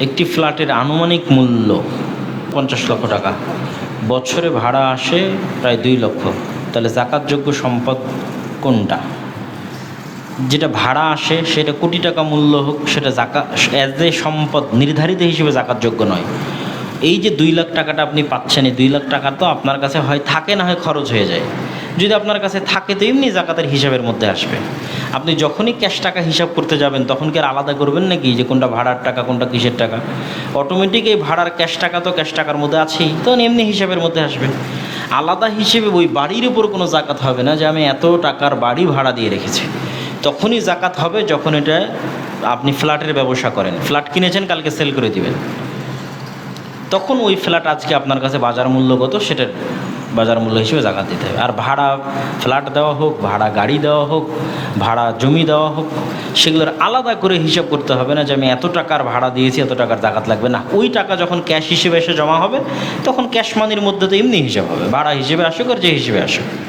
একটি ফ্ল্যাটের আনুমানিক মূল্য পঞ্চাশ লক্ষ টাকা। বছরে ভাড়া আসে প্রায় দুই লক্ষ। তাহলে জাকাতযোগ্য সম্পদ কোনটা? যেটা ভাড়া আসে, সেটা কোটি টাকা মূল্য হোক, সেটা জাকা অ্যাজ এ সম্পদ, নির্ধারিত হিসেবে জাকাতযোগ্য নয়। এই যে দুই লাখ টাকাটা আপনি পাচ্ছেন, এই দুই লাখ টাকা তো আপনার কাছে হয়, থাকে না হয় খরচ হয়ে যায়। যদি আপনার কাছে থাকে তো এমনি জাকাতের হিসাবের মধ্যে আসবে। আপনি যখনই ক্যাশ টাকা হিসাব করতে যাবেন, তখন কি আর আলাদা করবেন নাকি? যে কোনটা ভাড়ার টাকা, কোনটা কিসের টাকা? অটোমেটিক এই ভাড়ার ক্যাশ টাকা তো ক্যাশ টাকার মধ্যে আছেই তখন এমনি হিসাবের মধ্যে আসবে। আলাদা হিসেবে ওই বাড়ির উপর কোনো জাকাত হবে না যে আমি এত টাকার বাড়ি ভাড়া দিয়ে রেখেছি। তখনই জাকাত হবে যখন এটা আপনি ফ্ল্যাটের ব্যবসা করেন। ফ্ল্যাট কিনেছেন, কালকে সেল করে দিবেন। তখন ওই ফ্ল্যাট আজকে আপনার কাছে বাজার মূল্য কত সেটার বাজার মূল্য হিসেবে জাকাত দিতে হবে। আর ভাড়া ফ্ল্যাট দেওয়া হোক, ভাড়া গাড়ি দেওয়া হোক, ভাড়া জমি দেওয়া হোক, সেগুলোর আলাদা করে হিসাব করতে হবে না যে আমি এত টাকার ভাড়া দিয়েছি, এত টাকার জাকাত লাগবে। না, ওই টাকা যখন ক্যাশ হিসেবে এসে জমা হবে, তখন ক্যাশ মানির মধ্যে তো এমনি হিসাব হবে। ভাড়া হিসেবে আসুক আর যে হিসেবে আসুক।